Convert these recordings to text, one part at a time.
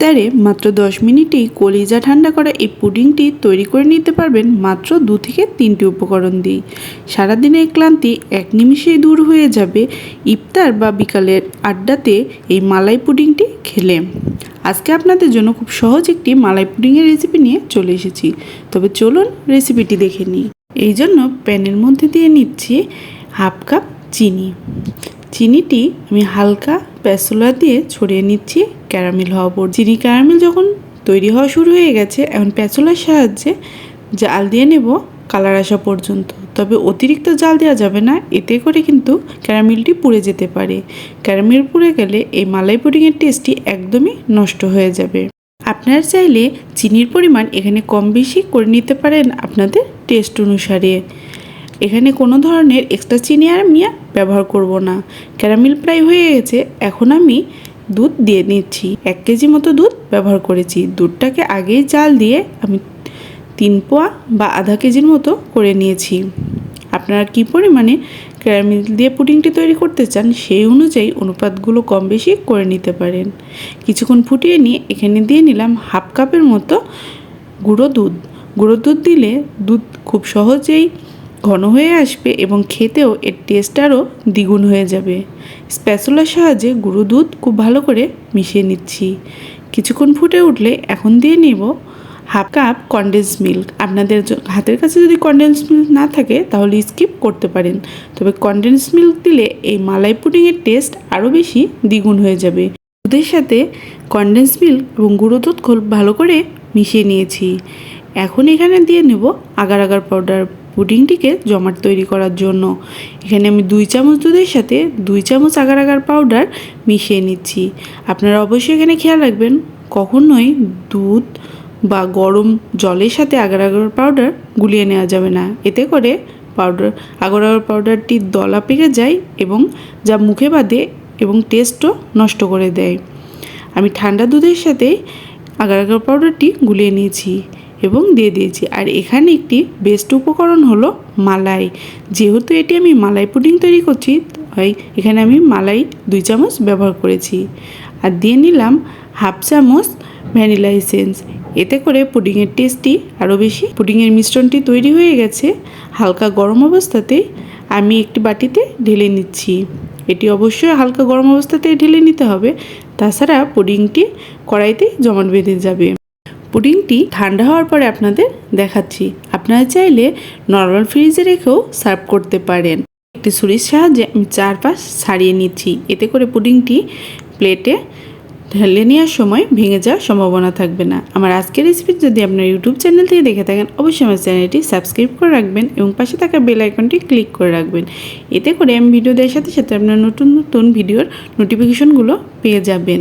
ইফতারে মাত্র দশ মিনিটেই কলিজা ঠান্ডা করা এই পুডিংটি তৈরি করে নিতে পারবেন মাত্র দু থেকে তিনটি উপকরণ দিয়েই। সারাদিনের ক্লান্তি এক নিমিষেই দূর হয়ে যাবে ইফতার বা বিকালের আড্ডাতে এই মালাই পুডিংটি খেলে। আজকে আপনাদের জন্য খুব সহজ একটি মালাই পুডিংয়ের রেসিপি নিয়ে চলে এসেছি। তবে চলুন রেসিপিটি দেখে নিই। এই জন্য প্যানের মধ্যে দিয়ে নিচ্ছি হাফ কাপ চিনি। চিনিটি আমি হালকা প্যাসোলা দিয়ে ছড়িয়ে নিচ্ছি। ক্যারামেল হওয়া পর চিনি ক্যারামেল যখন তৈরি হওয়া শুরু হয়ে গেছে, এখন প্যাসোলার সাহায্যে জাল দিয়ে নেব কালার আসা পর্যন্ত। তবে অতিরিক্ত জাল দেওয়া যাবে না, এতে করে কিন্তু ক্যারামেলটি পুড়ে যেতে পারে। ক্যারামেল পুড়ে গেলে এই মালাই পুডিংয়ের টেস্টটি একদমই নষ্ট হয়ে যাবে। আপনারা চাইলে চিনির পরিমাণ এখানে কম বেশি করে নিতে পারেন আপনাদের টেস্ট অনুসারে। এখানে কোনো ধরনের এক্সট্রা চিনি আর আমি ব্যবহার করব না। ক্যারামেল প্রায় হয়ে গেছে, এখন আমি দুধ দিয়ে নিচ্ছি। এক কেজি মতো দুধ ব্যবহার করেছি। দুধটাকে আগেই জাল দিয়ে আমি তিন পোয়া বা আধা কেজির মতো করে নিয়েছি। আপনারা কী পরিমাণে ক্যারামেল দিয়ে পুডিংটি তৈরি করতে চান সেই অনুযায়ী অনুপাতগুলো কম বেশি করে নিতে পারেন। কিছুক্ষণ ফুটিয়ে নিয়ে এখানে দিয়ে নিলাম হাফ কাপের মতো গুঁড়ো দুধ। গুঁড়ো দুধ দিলে দুধ খুব সহজেই ঘন হয়ে আসবে এবং খেতেও এর টেস্ট আরও দ্বিগুণ হয়ে যাবে। স্প্যাচুলার সাহায্যে গুঁড়ো দুধ খুব ভালো করে মিশিয়ে নিচ্ছি। কিছুক্ষণ ফুটে উঠলে এখন দিয়ে নেব হাফ কাপ কনডেন্স মিল্ক আপনাদের হাতের কাছে যদি কনডেন্স মিল্ক না থাকে, তাহলে স্কিপ করতে পারেন। তবে কনডেন্স মিল্ক দিলে এই মালাই পুডিংয়ের টেস্ট আরও বেশি দ্বিগুণ হয়ে যাবে। দুধের সাথে কনডেন্স মিল্ক এবং গুঁড়ো দুধ খুব ভালো করে মিশিয়ে নিয়েছি। এখন এখানে দিয়ে নেব আগার আগার পাউডার পুডিংটিকে জমাট তৈরি করার জন্য। এখানে আমি দুই চামচ দুধের সাথে দুই চামচ আগার আগার পাউডার মিশিয়ে নিচ্ছি। আপনারা অবশ্যই এখানে খেয়াল রাখবেন, কখনোই দুধ বা গরম জলের সাথে আগার আগার পাউডার গুলিয়ে নেওয়া যাবে না। এতে করে পাউডার আগার আগার পাউডারটি দলা পেকে যায় এবং যা মুখে বাঁধে এবং টেস্টও নষ্ট করে দেয়। আমি ঠান্ডা দুধের সাথে আগার আগার পাউডারটি গুলিয়ে নিয়েছি। এবং দিয়ে দিয়েছি। আর এখানে একটি বেস্ট উপকরণ হলো মালাই। যেহেতু এটি আমি মালাই পুডিং তৈরি করছি, তাই এখানে আমি মালাই দুই চামচ ব্যবহার করেছি। আর দিয়ে নিলাম হাফ চামচ ভ্যানিলা এসেন্স। এতে করে পুডিংয়ের টেস্টটি আরও বেশি। পুডিংয়ের মিশ্রণটি তৈরি হয়ে গেছে। হালকা গরম অবস্থাতেই আমি একটি বাটিতে ঢেলে নিচ্ছি। এটি অবশ্যই হালকা গরম অবস্থাতেই ঢেলে নিতে হবে। তাছাড়া পুডিংটি কড়াইতে জমাট বেঁধে যাবে। পুডিংটি ঠান্ডা হওয়ার পরে আপনাদের দেখাচ্ছি। আপনারা চাইলে নর্মাল ফ্রিজে রেখেও সার্ভ করতে পারেন। একটি ছুরির সাহায্যে আমি চারপাশ ছাড়িয়ে নিচ্ছি। এতে করে পুডিংটি প্লেটে ঢেলে নেওয়ার সময় ভেঙে যাওয়ার সম্ভাবনা থাকবে না। আমার আজকের রেসিপি যদি আপনার ইউটিউব চ্যানেল থেকে দেখে থাকেন, অবশ্যই আমার চ্যানেলটি সাবস্ক্রাইব করে রাখবেন এবং পাশে থাকা বেল আইকনটি ক্লিক করে রাখবেন। এতে করে আমি ভিডিও দেওয়ার সাথে সাথে আপনার নতুন নতুন ভিডিওর নোটিফিকেশনগুলো পেয়ে যাবেন।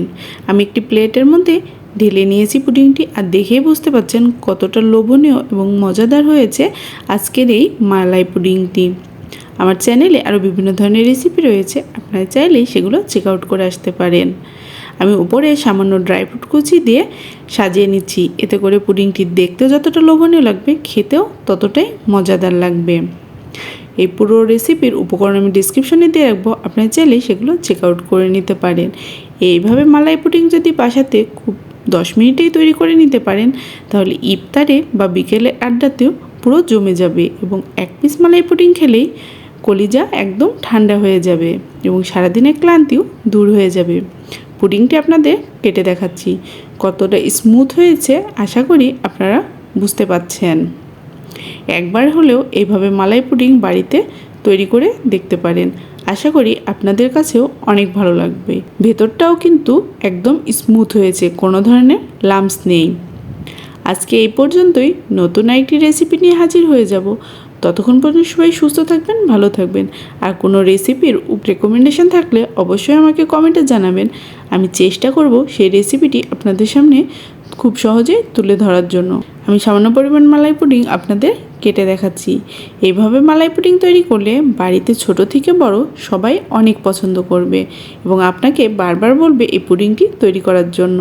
আমি একটি প্লেটের মধ্যে ঢেলে নিয়েছি পুডিংটি আর দেখেই বুঝতে পারছেন কতটা লোভনীয় এবং মজাদার হয়েছে আজকের এই মালাই পুডিংটি। আমার চ্যানেলে আরও বিভিন্ন ধরনের রেসিপি রয়েছে, আপনারা চাইলেই সেগুলো চেক আউট করে আসতে পারেন। আমি উপরে সামান্য ড্রাই ফ্রুট কুচি দিয়ে সাজিয়ে নিচ্ছি, এতে করে পুডিংটি দেখতেও যতটা লোভনীয় লাগবে, খেতেও ততটাই মজাদার লাগবে। এই পুরো রেসিপির উপকরণ আমি ডিসক্রিপশনে দিয়ে রাখব, আপনারা চাইলে সেগুলো চেক আউট করে নিতে পারেন। এইভাবে মালাই পুডিং যদি বাসাতে খুব দশ মিনিটেই তৈরি করে নিতে পারেন। তাহলে ইফতারে বা বিকেলে আড্ডাতেও পুরো জমে যাবে এবং এক পিস মালাই পুডিং খেলেই কলিজা একদম ঠান্ডা হয়ে যাবে এবং সারাদিনের ক্লান্তিও দূর হয়ে যাবে। পুডিংটি আপনাদের কেটে দেখাচ্ছি। কতটা স্মুথ হয়েছে আশা করি আপনারা বুঝতে পাচ্ছেন। একবার হলেও এইভাবে মালাই পুডিং বাড়িতে তৈরি করে দেখতে পারেন। আশা করি আপনাদের কাছেও অনেক ভালো লাগবে। ভেতরটাও কিন্তু একদম স্মুথ হয়েছে, কোনো ধরনের লাম্পস নেই। আজকে এই পর্যন্তই, নতুন একটি রেসিপি নিয়ে হাজির হয়ে যাব। ততক্ষণ পর্যন্ত সবাই সুস্থ থাকবেন, ভালো থাকবেন। আর কোনো রেসিপির রেকমেন্ডেশন থাকলে অবশ্যই আমাকে কমেন্টে জানাবেন। আমি চেষ্টা করব সেই রেসিপিটি আপনাদের সামনে খুব সহজেই তুলে ধরার জন্য। আমি সামান্য পরিমাণ মালাই পুডিং আপনাদের কেটে দেখাচ্ছি। এইভাবে মালাই পুডিং তৈরি করলে বাড়িতে ছোট থেকে বড় সবাই অনেক পছন্দ করবে এবং আপনাকে বারবার বলবে এই পুডিংটি তৈরি করার জন্য।